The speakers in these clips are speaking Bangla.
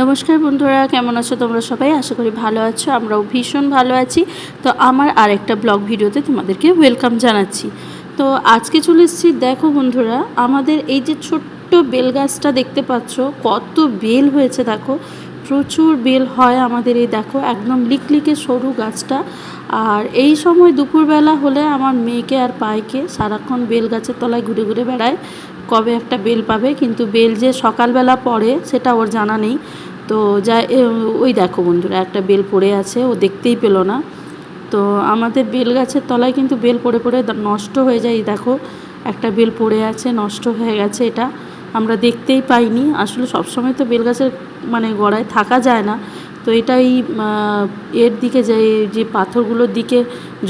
নমস্কার বন্ধুরা, কেমন আছো তোমরা সবাই? আশা করি ভালো আছো, আমরাও ভীষণ ভালো আছি। তো আমার আরেকটা ব্লগ ভিডিওতে তোমাদেরকে ওয়েলকাম জানাচ্ছি। তো আজকে চলে এসেছি, দেখো বন্ধুরা, আমাদের এই যে ছোট্ট বেল গাছটা দেখতে পাচ্ছ, কত বেল হয়েছে, দেখো। প্রচুর বেল হয় আমাদের এই দেখো, একদম লিকলিকে সরু গাছটা। আর এই সময় দুপুরবেলা হলে আমার মেয়েকে আর পায়কে সারাক্ষণ বেল গাছের তলায় ঘুরে ঘুরে বেড়ায়, কবে একটা বেল পাবে। কিন্তু বেল যে সকালবেলা পড়ে, সেটা ওর জানা নেই। তো যা ওই দেখো বন্ধুরা, একটা বেল পড়ে আছে, ও দেখতেই পেল না। তো আমাদের বেল গাছের তলায় কিন্তু বেল পড়ে পড়ে নষ্ট হয়ে যায় দেখো। একটা বেল পড়ে আছে, নষ্ট হয়ে গেছে এটা। আমরা দেখতেই পাইনি। আসলে সবসময় তো বেল গাছের মানে গড়ায় থাকা যায় না। তো এটাই এর দিকে যে যে পাথরগুলোর দিকে,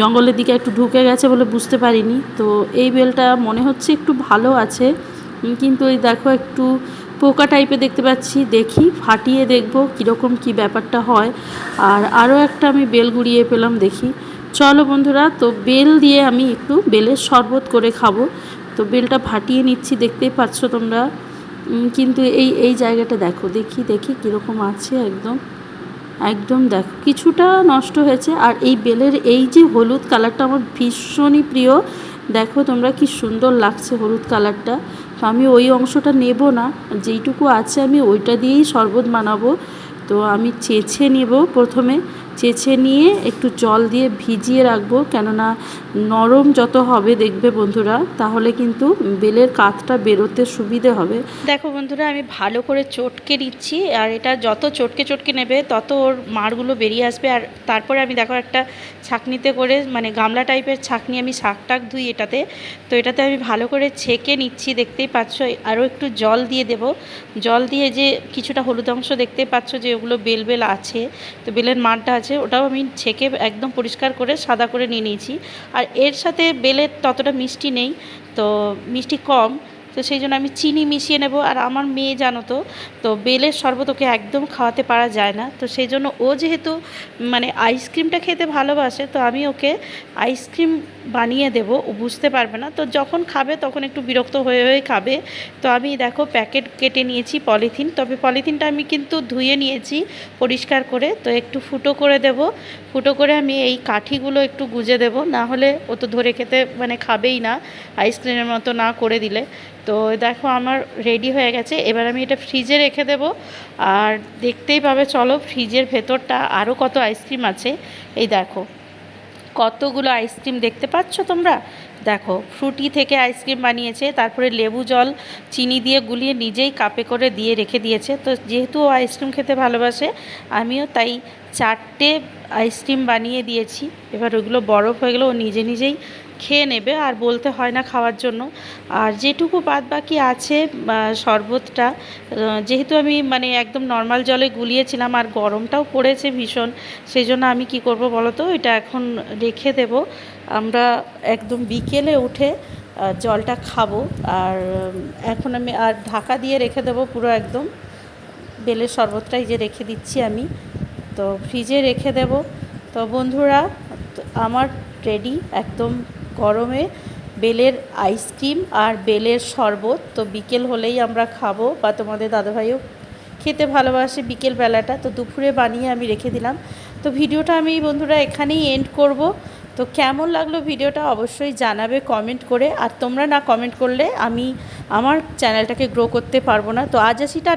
জঙ্গলের দিকে একটু ঢুকে গেছে বলে বুঝতে পারিনি। তো এই বেলটা মনে হচ্ছে একটু ভালো আছে। কিন্তু এই দেখো একটু পোকা টাইপের দেখতে পাচ্ছি। দেখি, ফাটিয়ে দেখব কীরকম কী ব্যাপারটা হয়। আর আরও একটা আমি বেল গুড়িয়ে পেলাম, দেখি। চলো বন্ধুরা, তো বেল দিয়ে আমি একটু বেলের শরবত করে খাব। তো বেলটা ফাটিয়ে নিচ্ছি, দেখতেই পাচ্ছ তোমরা। কিন্তু এই এই জায়গাটা দেখো, দেখি দেখি কীরকম আছে একদম। একদম দেখো, কিছুটা নষ্ট হয়েছে। আর এই বেলের এই যে হলুদ কালারটা আমার ভীষণই প্রিয়। দেখো তোমরা কি সুন্দর লাগছে হলুদ কালারটা। তো আমি ওই অংশটা নেব না, যেইটুকু আছে আমি ওইটা দিয়েই শরবত বানাবো। তো আমি চেঁচে নেব প্রথমে। চেঁচে নিয়ে একটু জল দিয়ে ভিজিয়ে রাখব। কেননা নরম যত হবে দেখবে বন্ধুরা, তাহলে কিন্তু বেলের কাতটা বেরোতে সুবিধে হবে। দেখো বন্ধুরা, আমি ভালো করে চটকে নিচ্ছি, আর এটা যত চটকে চটকে নেবে, তত ওর মাড়গুলো বেরিয়ে আসবে। আর তারপরে আমি দেখো একটা ছাকনিতে করে মানে গামলা টাইপের ছাকনি, আমি শাক টাক ধুই এটাতে। তো এটাতে আমি ভালো করে ছেঁকে নিচ্ছি, দেখতেই পাচ্ছ। আরও একটু জল দিয়ে দেব। জল দিয়ে যে কিছুটা হলুদ অংশ দেখতেই পাচ্ছ যে ওগুলো বেল বেল আছে। তো বেলের মাঠটা আছে, ওটাও আমি ছেঁকে একদম পরিষ্কার করে সাদা করে নিয়ে নিয়েছি। আর এর সাথে বেলের ততটা মিষ্টি নেই, তো মিষ্টি কম তো সেই জন্য আমি চিনি মিশিয়ে নেব। আর আমার মেয়ে জানো তো তো বেলের শরবত ওকে একদম খাওয়াতে পারা যায় না। তো সেই জন্য ও যেহেতু মানে আইসক্রিমটা খেতে ভালোবাসে, তো আমি ওকে আইসক্রিম বানিয়ে দেব, ও বুঝতে পারবে না। তো যখন খাবে তখন একটু বিরক্ত হয়ে হয়ে খাবে। তো আমি দেখো প্যাকেট কেটে নিয়েছি পলিথিন। তবে পলিথিনটা আমি কিন্তু ধুয়ে নিয়েছি পরিষ্কার করে। তো একটু ফুটো করে দেব। ফুটো করে আমি এই কাঠিগুলো একটু গুজে দেব। না হলে ও তো ধরে খেতে মানে খাবেই না। আইসক্রিমের মতো না করে দিলে। তো দেখো আমার রেডি হয়ে গেছে। এবার আমি এটা ফ্রিজে রেখে দেব। আর দেখতেই পাবে, চলো ফ্রিজের ভেতরটা আরও কত আইসক্রিম আছে। এই দেখো, কতগুলো আইসক্রিম দেখতে পাচ্ছ তোমরা? দেখো ফ্রুটি থেকে আইসক্রিম বানিয়েছে, তারপরে লেবু জল, চিনি দিয়ে গুলিয়ে নিজেই কাপে করে দিয়ে রেখে দিয়েছে। তো যেহেতু ও আইসক্রিম খেতে ভালোবাসে, আমিও তাই চারটে আইসক্রিম বানিয়ে দিয়েছি। এবার ওগুলো বরফ হয়ে গেলে ও নিজে নিজেই খেয়ে নেবে আর বলতে হয় না খাওয়ার জন্য। আর যেটুকু বাদ বাকি আছে শরবতটা যেহেতু আমি মানে একদম নর্মাল জলে গুলিয়েছিলাম আর গরমটাও পড়েছে ভীষণ সেই জন্য আমি কি করব বলো তো এটা এখন রেখে দেব। আমরা একদম বিকেলে উঠে জলটা খাব। আর এখন আমি আর ঢাকা দিয়ে রেখে দেবো পুরো একদম। বেলের শরবতটাই যে রেখে দিচ্ছি আমি, তো ফ্রিজে রেখে দেব। তো বন্ধুরা আমার রেডি একদম গরমে, বেলের আইসক্রিম আর বেলের শরবত। তো বিকেল হলেই আমরা খাব, বা তোমাদের দাদাভাইও খেতে ভালোবাসে বিকেল বেলাটা তো দুপুরে বানিয়ে আমি রেখে দিলাম। তো ভিডিওটা আমি, বন্ধুরা, এখানেই এন্ড করব। তো কেমন লাগল ভিডিওটা অবশ্যই জানাবে কমেন্ট করে। আর তোমরা না কমেন্ট করলে আমি আমার চ্যানেলটাকে গ্রো করতে পারব না। তো আজ আসিটা